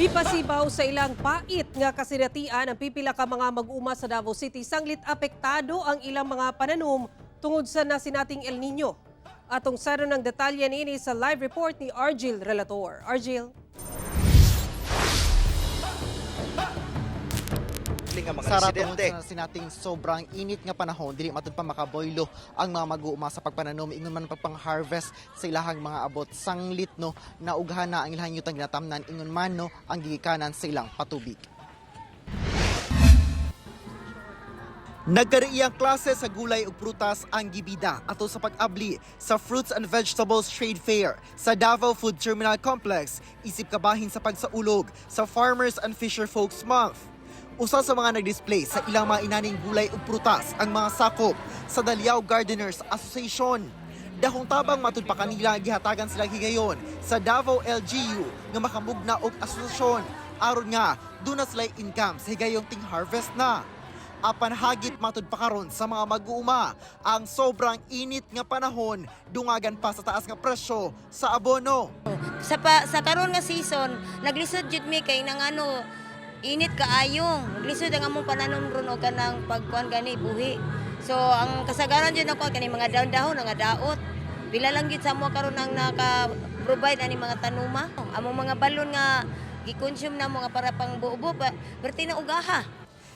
Gipasibaw sa ilang pait nga kasinatian ang pipila ka mga mag-uma sa Davao City sanglit apektado ang ilang mga pananom tungod sa nasinating El Nino. Atong saro ng detalye niini sa live report ni Argil Relator. Argil. Nga mga Sara residente. tungod sa sinating sobrang init nga panahon dili matud pa makaboylo ang mga mag-uuma sa pagpananom ingon man pagpang-harvest sa ilahang mga abot sanglit no naughan na ang ilahang yutang ginatamnan ingon man no ang gigikanan sa ilang patubig. Nagkariiyang klase sa gulay ug prutas ang gibida ato sa pag-abli sa Fruits and Vegetables Trade Fair sa Davao Food Terminal Complex isip kabahin sa pagsaulog sa Farmers and Fisher Folks Month. Usa sa mga nag-display sa ilang mga inaning gulay ug prutas ang mga sakop sa Daliao Gardeners Association. Dahong tabang matud pa kanila gihatagan sila higayon sa Davao LGU nga makamugna og asosasyon aron nga duna sila income sa higayong ting harvest na. Apan hagit matud pa karon sa mga mag-uuma ang sobrang init nga panahon dungagan pa sa taas nga presyo sa abono. sa pa, sa karon nga season naglisod jud mi kay nang ano init kaayo naglisod ang among pananom ron og kanang pagkuan gani buhi. So ang kasagaran jud nako kani mga dahon-dahon nga daot. Pila lang jud sa mo karon ang naka provide ani mga tanuma. Among mga balon nga gikonsume na mo nga para pang buo-buo pa berti na ugaha.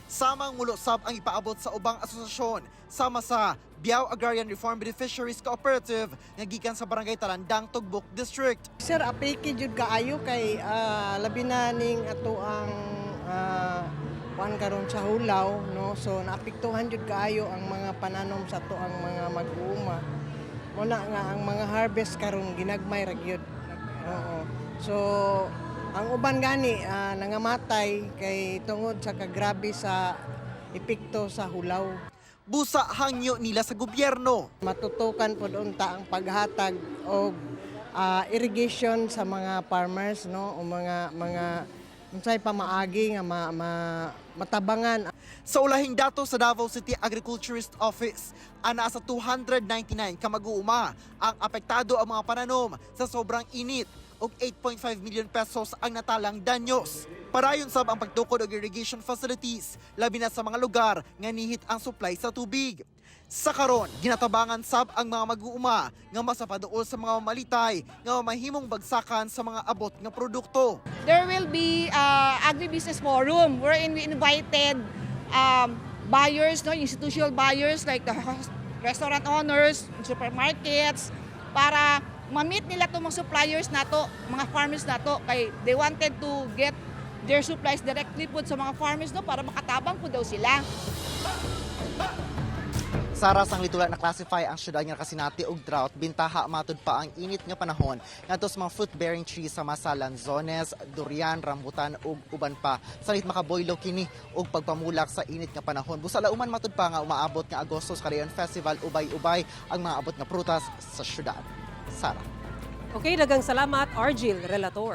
Samang mulusab ang ipaabot sa ubang asosasyon. Sama sa Biao Agrarian Reform Beneficiaries Cooperative nga gikan sa Barangay Talandang, Tugbok District. Sir, apiki jud kaayo kay ah, labi na ning ato ang uh, kuan karon sa hulaw no? So naapektuhan jud kaayo ang mga pananom sa to ang mga mag-uuma. Muna nga ang mga harvest karon ginagmay ra gyud. Oo. So ang uban gani ah, nangamatay kay tungod sa kagrabe sa epekto sa hulaw. Busa hangyo nila sa gobyerno. matutukan po unta ang paghatag og ah, irrigation sa mga farmers no? O mga mga unsay pamaagi nga ma, ma- matabangan Sa ulahing dato sa Davao City Agriculturist Office, ana sa 299 ka mag-uuma ang apektado ang mga pananom sa sobrang init og 8.5 million pesos ang natalang danyos. Parayon sab ang pagtukod og irrigation facilities labi na sa mga lugar nga nihit ang supply sa tubig. Sa karon, ginatabangan sab ang mga mag-uuma nga masapaduol sa mga malitay nga mahimong bagsakan sa mga abot nga produkto. there will be uh, agribusiness forum wherein we invited um, buyers, no, institutional buyers like the restaurant owners, supermarkets, para ma-meet nila itong mga suppliers nato, mga farmers nato, kay they wanted to get their supplies directly po sa mga farmers no para makatabang po daw sila. Sara sang litula na classify ang syudad nga kasinati og drought bintaha matud pa ang init nga panahon ngadto sa mga fruit bearing trees sama sa lanzones, durian, rambutan ug uban pa. Salit makaboylo kini og pagpamulak sa init nga panahon. Busa lauman matud pa nga umaabot nga Agosto sa Carayon Festival ubay-ubay ang mga abot nga prutas sa syudad. Sara. Okay, dagang salamat Argil Relator.